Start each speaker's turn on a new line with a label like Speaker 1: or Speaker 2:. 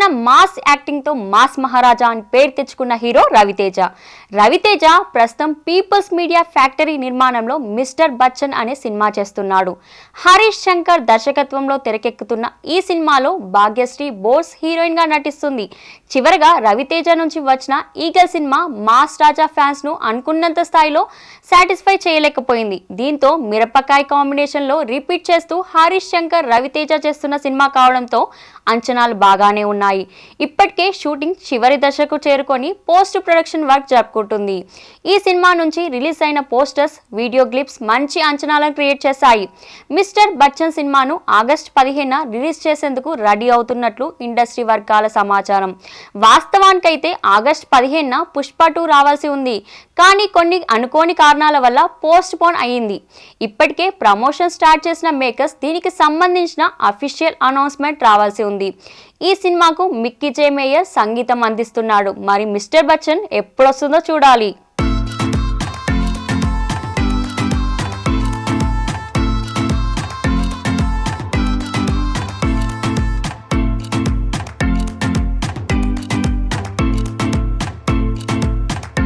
Speaker 1: తన mass యాక్టింగ్తో mass మహారాజా అని పేరు తెచ్చుకున్న హీరో రవితేజ. రవితేజ ప్రస్తుతం పీపుల్స్ మీడియా ఫ్యాక్టరీ నిర్మాణంలో మిస్టర్ బచ్చన్ అనే సినిమా చేస్తున్నాడు. హరీష్ శంకర్ దర్శకత్వంలో తెరకెక్కుతున్న ఈ సినిమాలో భాగ్యశ్రీ బోస్ హీరోయిన్గా నటిస్తుంది. చివరగా రవితేజ నుంచి వచ్చిన ఈగల్ సినిమా మాస్ రాజా ఫ్యాన్స్ను అనుకున్నంత స్థాయిలో సాటిస్ఫై చేయలేకపోయింది. దీంతో మిరపకాయ కాంబినేషన్లో రిపీట్ చేస్తూ హరీష్ శంకర్ రవితేజ చేస్తున్న సినిమా కావడంతో అంచనాలు బాగానే ఉన్నాయి. ఇప్పటికే షూటింగ్ చివరి దశకు చేరుకొని పోస్ట్ ప్రొడక్షన్ వర్క్ జరుపుకుంటుంది. ఈ సినిమా నుంచి రిలీజ్ అయిన పోస్టర్స్ వీడియో క్లిప్స్ మంచి అంచనాలను క్రియేట్ చేశాయి. మిస్టర్ బచ్చన్ సినిమాను ఆగస్ట్ పదిహేన రిలీజ్ చేసేందుకు రెడీ అవుతున్నట్లు ఇండస్ట్రీ వర్గాల సమాచారం. వాస్తవానికైతే ఆగస్ట్ పదిహేనున పుష్ప టూ రావాల్సి ఉంది. కానీ కొన్ని అనుకోని కారణాల వల్ల పోస్ట్ పోన్ అయ్యింది. ఇప్పటికే ప్రమోషన్ స్టార్ట్ చేసిన మేకర్స్ దీనికి సంబంధించిన అఫీషియల్ అనౌన్స్మెంట్ రావాల్సి ఉంది. ఈ సినిమాకు మిక్కీ జే మేయర్ సంగీతం అందిస్తున్నాడు. మరి మిస్టర్ బచ్చన్ ఎప్పుడొస్తుందో చూడాలి.